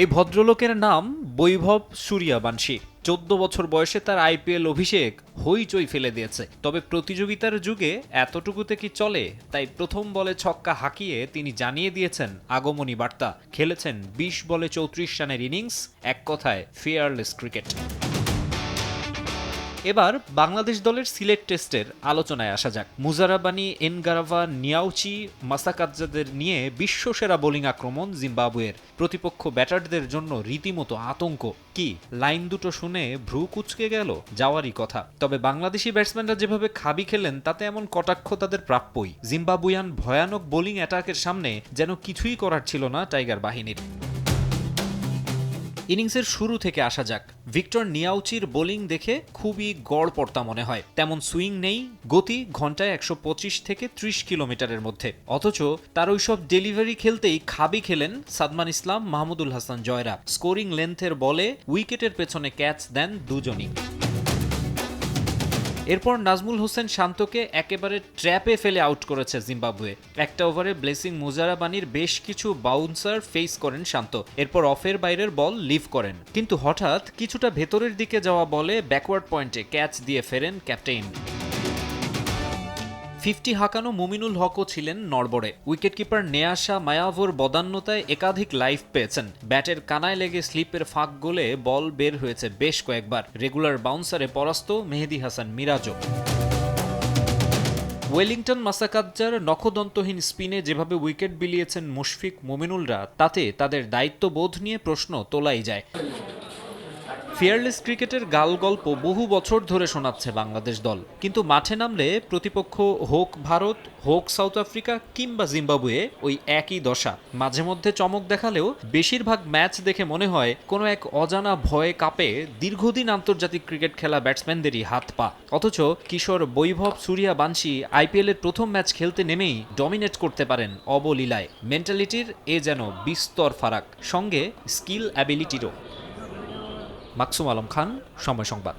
এই ভদ্রলোকের নাম বৈভব সূর্যাবাংশী। চোদ্দ বছর বয়সে তার আইপিএল অভিষেক হইচই ফেলে দিয়েছে। তবে প্রতিযোগিতার যুগে এতটুকুতে কি চলে, তাই প্রথম বলে ছক্কা হাঁকিয়ে তিনি জানিয়ে দিয়েছেন আগমনী বার্তা। খেলেছেন বিশ বলে চৌত্রিশ রানের ইনিংস, এক কথায় ফেয়ারলেস ক্রিকেট। এবার বাংলাদেশ দলের সিলেট টেস্টের আলোচনায় আসা যাক। মুজারাবানি, এনগারাভা, নিয়াউচি মাসাকাজ্জাদের নিয়ে বিশ্বসেরা বোলিং আক্রমণ জিম্বাবুয়ের। প্রতিপক্ষ ব্যাটারদের জন্য রীতিমতো আতঙ্ক। কি, লাইন দুটো শুনে ভ্রু কুচকে গেল? যাওয়ারই কথা। তবে বাংলাদেশি ব্যাটসম্যানরা যেভাবে খাবি খেলেন, তাতে এমন কটাক্ষ তাদের প্রাপ্যই। জিম্বাবুয়ান ভয়ানক বোলিং অ্যাটাকের সামনে যেন কিছুই করার ছিল না টাইগার বাহিনীর। ইনিংসের শুরু থেকে আসা যাক। ভিক্টর নিয়াউচির বোলিং দেখে খুবই গড়পড়তা মনে হয়। তেমন সুইং নেই, গতি ঘন্টায় একশো পঁচিশ থেকে ত্রিশ কিলোমিটারের মধ্যে। অথচ তার ওইসব ডেলিভারি খেলতেই খাবি খেলেন সাদমান ইসলাম, মাহমুদুল হাসান জয়রা। স্কোরিং লেন্থের বলে উইকেটের পেছনে ক্যাচ দেন দুজনই। এরপর নাজমুল হোসেন শান্তকে একেবারে ট্র্যাপে ফেলে আউট করেছে জিম্বাবুয়ে। একটা ওভারে ব্লেসিং মুজারাবানির বেশ কিছু বাউন্সার ফেস করেন শান্ত। এরপর অফের বাইরের বল লিভ করেন। কিন্তু হঠাৎ কিছুটা ভেতরের দিকে যাওয়া বলে ব্যাকওয়ার্ড পয়েন্টে ক্যাচ দিয়ে ফেরেন ক্যাপ্টেন ফিফটি হাঁকানো মুমিনুল হকও ছিলেন নড়বড়ে। উইকেটকিপার নেয়াশা মায়াভোর বদান্যতায় একাধিক লাইফ পেয়েছেন। ব্যাটের কানায় লেগে স্লিপের ফাঁক গোলে বল বের হয়েছে বেশ কয়েকবার। রেগুলার বাউন্সারে পরাস্ত মেহেদি হাসান মিরাজও। ওয়েলিংটন মাসাকাজ্জার নখদন্তহীন স্পিনে যেভাবে উইকেট বিলিয়েছেন মুশফিক মুমিনুলরা, তাতে তাদের দায়িত্ববোধ নিয়ে প্রশ্ন তোলাই যায়। ফিয়ারলেস ক্রিকেটের গাল গল্প বহু বছর ধরে শোনাচ্ছে বাংলাদেশ দল। কিন্তু মাঠে নামলে প্রতিপক্ষ হোক ভারত, হোক সাউথ আফ্রিকা কিংবা জিম্বাবুয়ে ওই একই দশা। মাঝে মধ্যে চমক দেখালেও বেশিরভাগ ম্যাচ দেখে মনে হয় কোনো এক অজানা ভয়ে কাঁপে দীর্ঘদিন আন্তর্জাতিক ক্রিকেট খেলা ব্যাটসম্যানদেরই হাত পা। অথচ কিশোর বৈভব সুরিয়া বানশি আইপিএলের প্রথম ম্যাচ খেলতে নেমেই ডমিনেট করতে পারেন অবলীলায়। মেন্টালিটির এ যেন বিস্তর ফারাক। সঙ্গে স্কিল অ্যাবিলিটিরও। মাকসুম আলম খান সময় সংবাদ।